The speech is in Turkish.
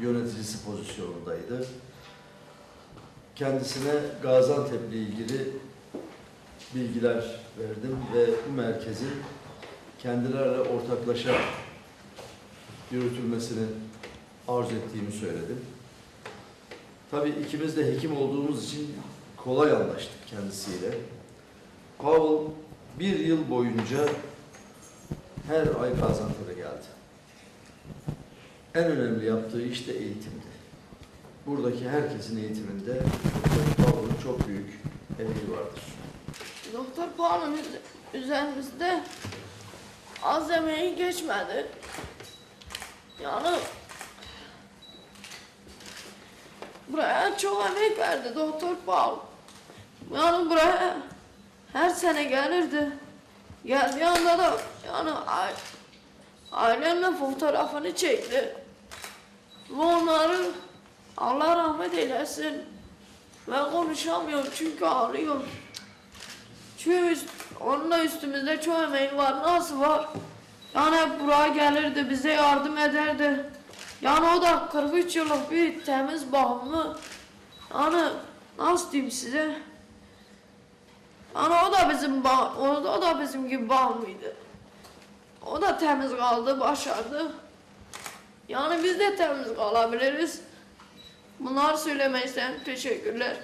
yöneticisi pozisyonundaydı. Kendisine Gaziantep'le ilgili bilgiler verdim ve bu merkezin kendilerle ortaklaşa yürütülmesini arzu ettiğimi söyledim. Tabii ikimiz de hekim olduğumuz için kolay anlaştık kendisiyle. Pavel bir yıl boyunca her ay Gaziantep'e. En önemli yaptığı iş de eğitimdi. Buradaki herkesin eğitiminde Dr. Pavel'ın çok büyük emeği vardır. Doktor Paul'un üz- üzerimizde az emeği geçmedi. Yani buraya çok emek verdi Doktor Paul. Yani buraya her sene gelirdi. Geldiği anda da yani ailemle fotoğrafını çekti. Ve onları Allah rahmet eylesin. Ben konuşamıyorum çünkü ağlıyorum. Çünkü üst, onun da üstümüzde çok emeği var. Nasıl var? Yani hep buraya gelirdi, bize yardım ederdi. Yani o da 43 yıllık bir temiz bağımlı. Yani nasıl diyeyim size? Yani o da bizim bağ, o da, o da bizim gibi bağımlıydı. O da temiz kaldı, başardı. Yani biz de temiz kalabiliriz. Bunlar söylemek istedim. Teşekkürler.